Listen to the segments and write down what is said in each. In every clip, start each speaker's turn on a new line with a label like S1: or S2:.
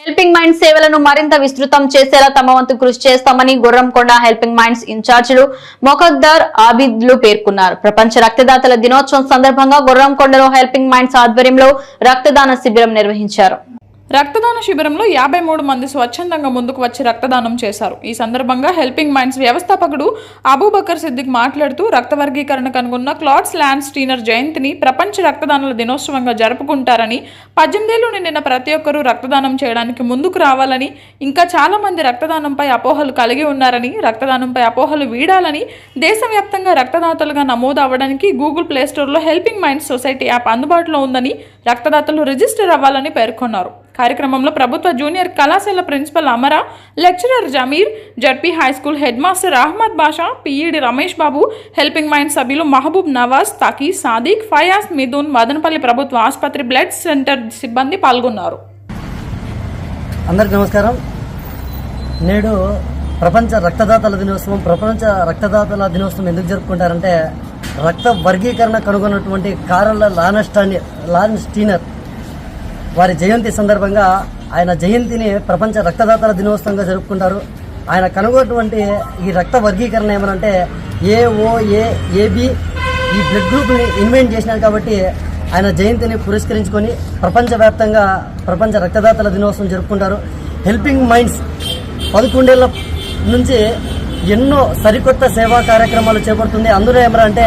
S1: Helping mind సేవలను మరింత విస్తృతం చేసేలా తమ వంతు కృషి చేస్తామని గుర్రంకొండ హెల్పింగ్ మైండ్స్ ఇన్ఛార్జీలు మొకద్దర్ ఆబిద్లు పేర్కొన్నారు. ప్రపంచ రక్తదాతల దినోత్సవం సందర్భంగా గుర్రంకొండలో హెల్పింగ్ మైండ్స్ ఆధ్వర్యంలో రక్తదాన శిబిరం నిర్వహించారు.
S2: రక్తదాన శిబిరంలో యాభై మూడు మంది స్వచ్ఛందంగా ముందుకు వచ్చి రక్తదానం చేశారు. ఈ సందర్భంగా హెల్పింగ్ మైండ్స్ వ్యవస్థాపకుడు అబూబకర్ సిద్దిక్ మాట్లాడుతూ రక్త వర్గీకరణ కనుగొన్న క్లాట్స్ ల్యాండ్ స్టీనర్ జయంతిని ప్రపంచ రక్తదానుల దినోత్సవంగా జరుపుకుంటారని పద్దెనిమిదేళ్ళు నిండిన ప్రతి ఒక్కరూ రక్తదానం చేయడానికి ముందుకు రావాలని ఇంకా చాలా మంది రక్తదానంపై అపోహలు కలిగి ఉన్నారని రక్తదానంపై అపోహలు వీడాలని దేశవ్యాప్తంగా రక్తదాతలుగా నమోదు అవ్వడానికి గూగుల్ ప్లేస్టోర్లో హెల్పింగ్ మైండ్స్ సొసైటీ యాప్ అందుబాటులో ఉందని రక్తదాతలు రిజిస్టర్ అవ్వాలని పేర్కొన్నారు. కార్యక్రమంలో ప్రభుత్వ జూనియర్ కళాశాల ప్రిన్సిపల్ అమర lecturer Jameer ZP high school head master Ahmed Basha PED Ramesh Babu helping mind సభ్యులు మహబూబ్ నవాజ్ తకీ సాదిక్ ఫయాజ్ మిథున్ మదనపల్లి ప్రభుత్వ ఆసుపత్రి బ్లడ్ సెంటర్ సిబ్బంది పాల్గొన్నారు.
S3: అందరికి నమస్కారం. నేడు ప్రపంచ రక్తదాతల దినోత్సవం ప్రపంచ రక్తదాతల దినోత్సవం ఎందుకు జరుపుకుంటారంటే రక్త వర్గీకరణ కనుగొన్నటువంటి కారల లానస్టాని లాన్ స్టీనర్ వారి జయంతి సందర్భంగా ఆయన జయంతిని ప్రపంచ రక్తదాతల దినోత్సవంగా జరుపుకుంటారు. ఆయన కనుగొన్నటువంటి ఈ రక్త వర్గీకరణ ఏమనంటే ఏఓఏ ఏ ఏబి ఈ బ్లడ్ గ్రూప్ని ఇన్వెంట్ చేసినారు కాబట్టి ఆయన జయంతిని పురస్కరించుకొని ప్రపంచవ్యాప్తంగా ప్రపంచ రక్తదాతల దినోత్సవం జరుపుకుంటారు. హెల్పింగ్ మైండ్స్ పదకొండేళ్ళ నుంచి ఎన్నో సరికొత్త సేవా కార్యక్రమాలు చేపడుతుంది. అందులో ఏమరంటే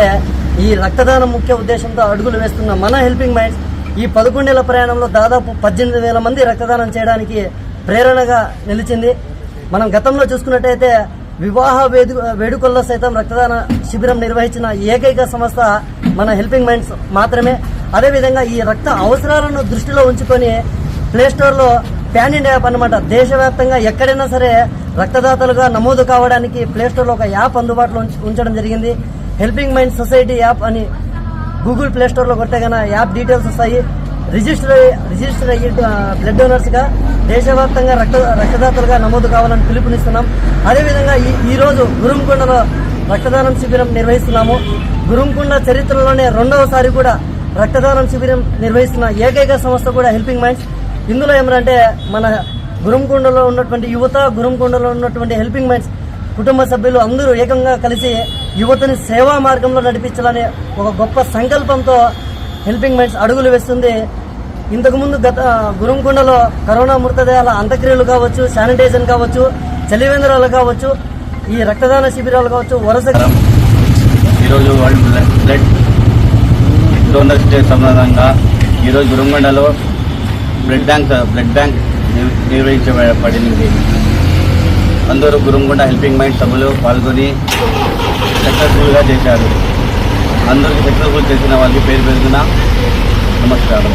S3: ఈ రక్తదానం ముఖ్య ఉద్దేశంతో అడుగులు వేస్తున్న మన హెల్పింగ్ మైండ్స్ ఈ పదకొండేళ్ళ ప్రయాణంలో దాదాపు పద్దెనిమిది వేల మంది రక్తదానం చేయడానికి ప్రేరణగా నిలిచింది. మనం గతంలో చూసుకున్నట్టయితే వివాహ వేదు వేడుకల్లో సైతం రక్తదాన శిబిరం నిర్వహించిన ఏకైక సంస్థ మన హెల్పింగ్ మైండ్స్ మాత్రమే. అదేవిధంగా ఈ రక్త అవసరాలను దృష్టిలో ఉంచుకొని ప్లేస్టోర్లో ప్యాన్ ఇండియా యాప్ అనమాట దేశవ్యాప్తంగా ఎక్కడైనా సరే రక్తదాతలుగా నమోదు కావడానికి ప్లే స్టోర్లో ఒక యాప్ అందుబాటులో ఉంచడం జరిగింది. హెల్పింగ్ మైండ్ సొసైటీ యాప్ అని గూగుల్ ప్లే స్టోర్లో కొట్టే కన్నా యాప్ డీటెయిల్స్ వస్తాయి. రిజిస్టర్ అయ్యి- రిజిస్టర్ అయ్యి ఆ, బ్లడ్ డోనర్స్గా దేశవ్యాప్తంగా రక్త రక్తదాతలుగా నమోదు కావాలని పిలుపునిస్తున్నాం. అదేవిధంగా ఈ ఈరోజు గురుంకొండలో రక్తదానం శిబిరం నిర్వహిస్తున్నాము. గురుంకొండ చరిత్రలోనే రెండవసారి కూడా రక్తదానం శిబిరం నిర్వహిస్తున్న ఏకైక సంస్థ కూడా హెల్పింగ్ మైండ్స్. ఇందులో ఏమంటే మన గురుంకొండలో ఉన్నటువంటి యువత గురుంకొండలో ఉన్నటువంటి హెల్పింగ్ మైండ్స్ కుటుంబ సభ్యులు అందరూ ఏకంగా కలిసి యువతని సేవా మార్గంలో నడిపించాలనే ఒక గొప్ప సంకల్పంతో హెల్పింగ్ మైండ్స్ అడుగులు వేస్తుంది. ఇంతకుముందు గత గురుంకొండలో కరోనా మృతదేహాల అంత్యక్రియలు కావచ్చు శానిటైజర్ కావచ్చు చలివేంద్రాలు కావచ్చు ఈ రక్తదాన శిబిరాలు కావచ్చు వరుస
S4: ఈరోజు వరల్డ్ బ్లడ్ డోనర్స్ డే సందర్భంగా ఈరోజు గురుంగొండలో బ్లడ్ బ్యాంక్ బ్లడ్ బ్యాంక్ నిర్వహించబడింది అందరూ గురుంగొండ హెల్పింగ్ మైండ్ సభలో పాల్గొని సక్సెస్ఫుల్గా చేశారు. అందరికీ సక్సెస్ఫుల్ చేసిన వాళ్ళకి పేరు పెరుగున నమస్కారం.